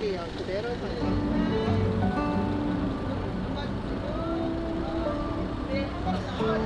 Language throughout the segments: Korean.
번만 가볼게요. 그 내려서. 신랑,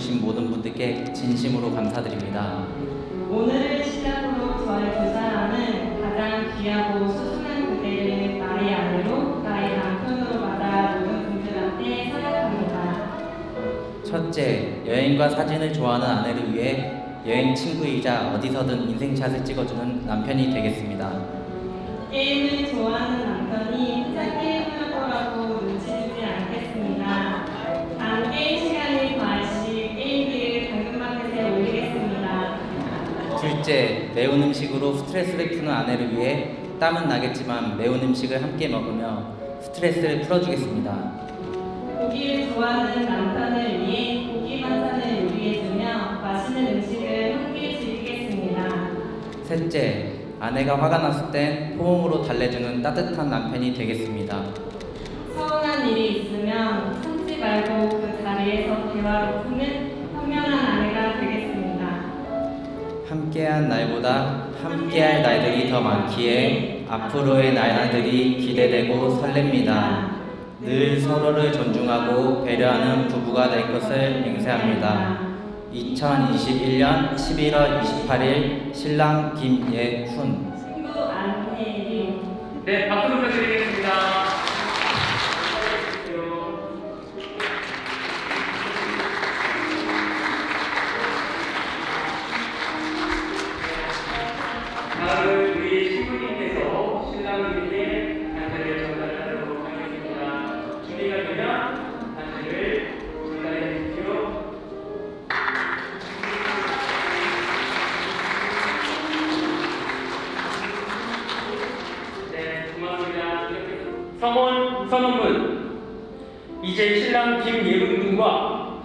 주신 모든 분들께 진심으로 감사드립니다. 오늘을 시작으로 저희 두 사람은 가장 귀하고 소중한 그대를 나의 아내로 나의 남편으로 받아 모든 분들한테 서약합니다. 첫째, 여행과 사진을 좋아하는 아내를 위해 여행 친구이자 어디서든 인생샷을 찍어주는 남편이 되겠습니다. 게임을 좋아하는 남편이 게 둘째, 매운 음식으로 스트레스를 푸는 아내를 위해 땀은 나겠지만 매운 음식을 함께 먹으며 스트레스를 풀어주겠습니다. 고기를 좋아하는 남편을 위해 고기 반찬을 요리해주며 맛있는 음식을 함께 즐기겠습니다. 셋째, 아내가 화가 났을 땐 포옹으로 달래주는 따뜻한 남편이 되겠습니다. 서운한 일이 있으면 참지 말고 그 자리에서 대화로 푸는 현명한. 함께한 날보다 함께할 날들이 더 많기에 앞으로의 날들이 기대되고 설렙니다. 늘 서로를 존중하고 배려하는 부부가 될 것을 맹세합니다. 2021년 11월 28일 신랑 김예훈 친구 안혜리 네, 박수 부탁드리겠습니다.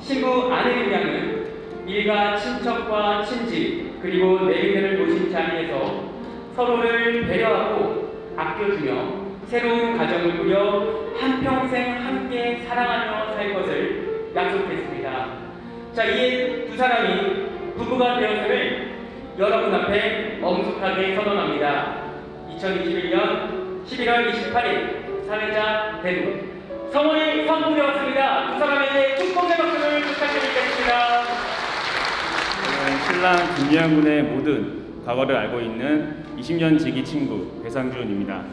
신부 안혜림 양은 일가 친척과 친지 그리고 내빈을 모신 자리에서 서로를 배려하고 아껴주며 새로운 가정을 꾸려 한평생 함께 사랑하며 살 것을 약속했습니다. 자, 이에 두 사람이 부부가 되었음을 여러분 앞에 엄숙하게 선언합니다. 2021년 11월 28일 사회자 대부 성원이 선포되었습니다. 두 사람에게 축복의 박수를 부탁드리겠습니다. 저는 신랑 김예현 군의 모든 과거를 알고 있는 20년 지기 친구 배상준입니다.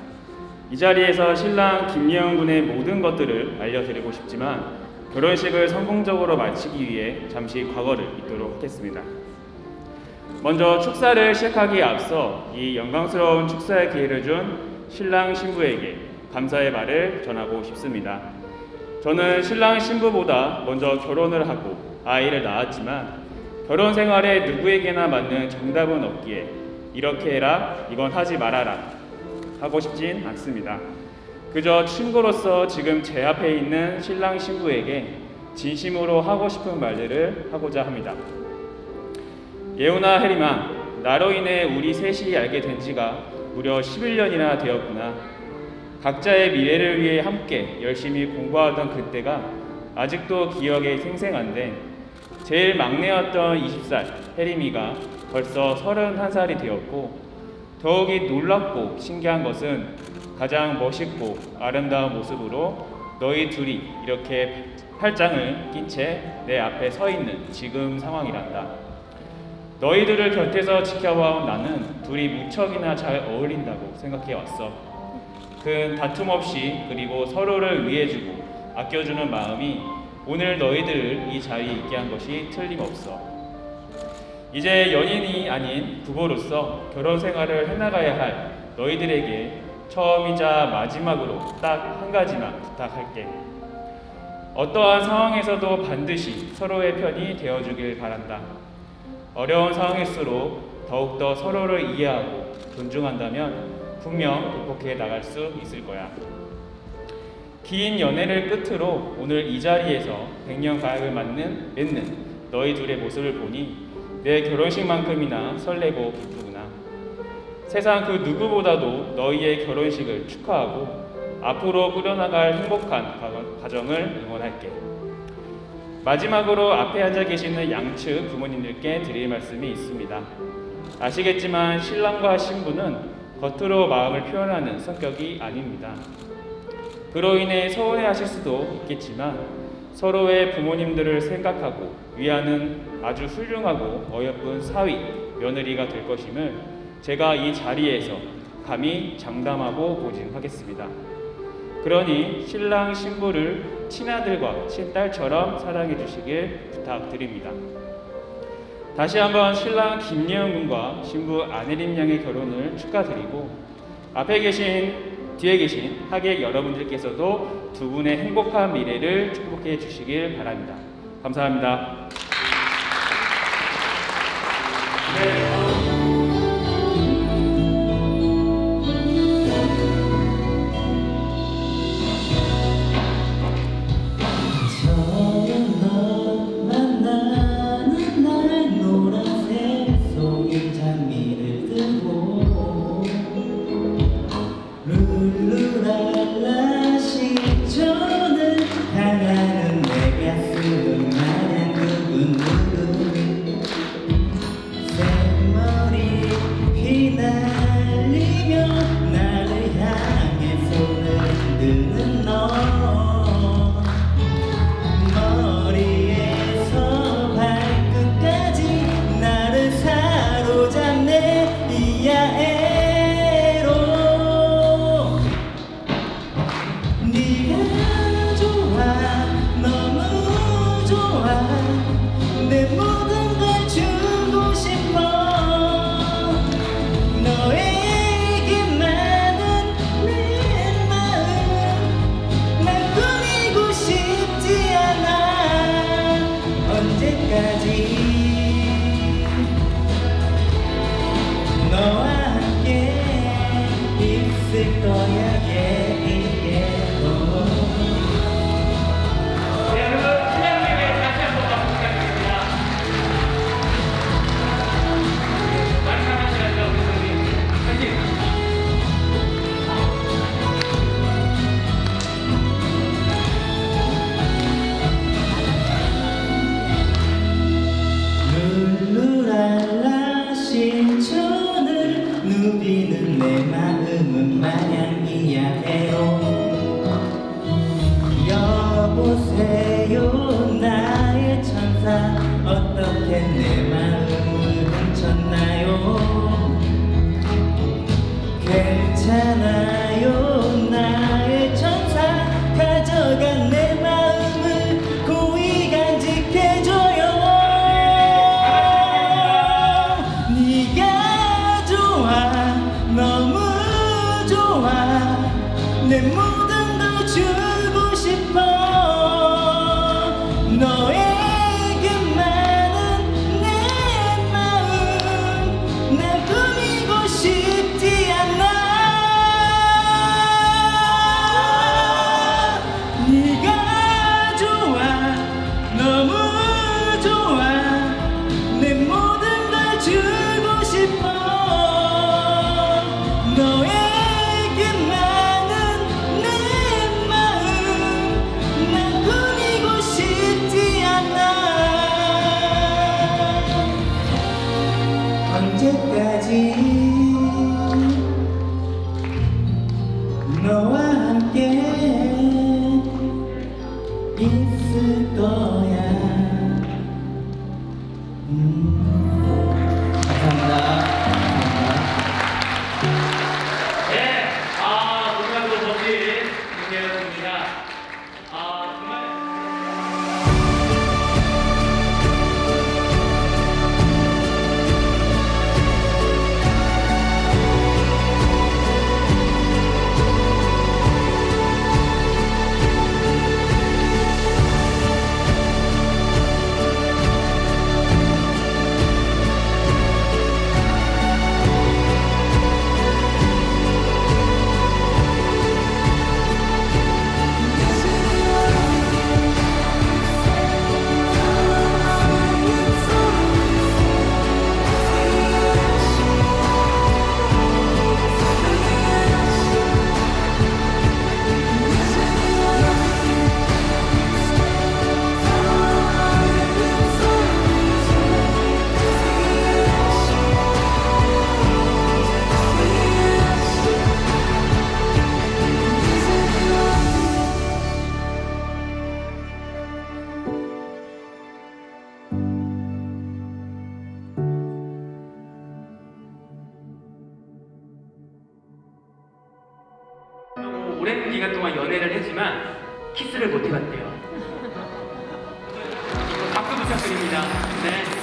이 자리에서 신랑 김예현 군의 모든 것들을 알려드리고 싶지만 결혼식을 성공적으로 마치기 위해 잠시 과거를 잊도록 하겠습니다. 먼저 축사를 시작하기에 앞서 이 영광스러운 축사의 기회를 준 신랑 신부에게 감사의 말을 전하고 싶습니다. 저는 신랑 신부보다 먼저 결혼을 하고 아이를 낳았지만 결혼 생활에 누구에게나 맞는 정답은 없기에 이렇게 해라, 이건 하지 말아라 하고 싶진 않습니다. 그저 친구로서 지금 제 앞에 있는 신랑 신부에게 진심으로 하고 싶은 말들을 하고자 합니다. 예우나 혜림아, 나로 인해 우리 셋이 알게 된 지가 무려 11년이나 되었구나. 각자의 미래를 위해 함께 열심히 공부하던 그때가 아직도 기억에 생생한데 제일 막내였던 20살 혜림이가 벌써 31살이 되었고 더욱이 놀랍고 신기한 것은 가장 멋있고 아름다운 모습으로 너희 둘이 이렇게 팔짱을 낀 채 내 앞에 서 있는 지금 상황이란다. 너희들을 곁에서 지켜봐온 나는 둘이 무척이나 잘 어울린다고 생각해 왔어. 그 다툼 없이 그리고 서로를 위해주고 아껴주는 마음이 오늘 너희들을 이 자리에 있게 한 것이 틀림없어. 이제 연인이 아닌 부부로서 결혼 생활을 해나가야 할 너희들에게 처음이자 마지막으로 딱 한 가지만 부탁할게. 어떠한 상황에서도 반드시 서로의 편이 되어주길 바란다. 어려운 상황일수록 더욱더 서로를 이해하고 존중한다면 분명 극복해 나갈 수 있을 거야. 긴 연애를 끝으로 오늘 이 자리에서 백년 가약을 맞는 맺는 너희 둘의 모습을 보니 내 결혼식만큼이나 설레고 기쁘구나. 세상 그 누구보다도 너희의 결혼식을 축하하고 앞으로 꾸려나갈 행복한 가정을 응원할게. 마지막으로 앞에 앉아 계시는 양측 부모님들께 드릴 말씀이 있습니다. 아시겠지만 신랑과 신부는 겉으로 마음을 표현하는 성격이 아닙니다. 그로 인해 서운해하실 수도 있겠지만 서로의 부모님들을 생각하고 위하는 아주 훌륭하고 어여쁜 사위 며느리가 될 것임을 제가 이 자리에서 감히 장담하고 보증하겠습니다. 그러니 신랑 신부를 친아들과 친딸처럼 사랑해 주시길 부탁드립니다. 다시 한번 신랑 김예은 군과 신부 안혜림 양의 결혼을 축하드리고 앞에 계신 뒤에 계신 하객 여러분들께서도 두 분의 행복한 미래를 축복해 주시길 바랍니다. 감사합니다. 모든 걸 주고 싶어 너에게만은 내 마음 날 꾸미고 싶지 않아 네가 좋아 너무 좋아 내 모든 걸 주. 축하드립니다. 네.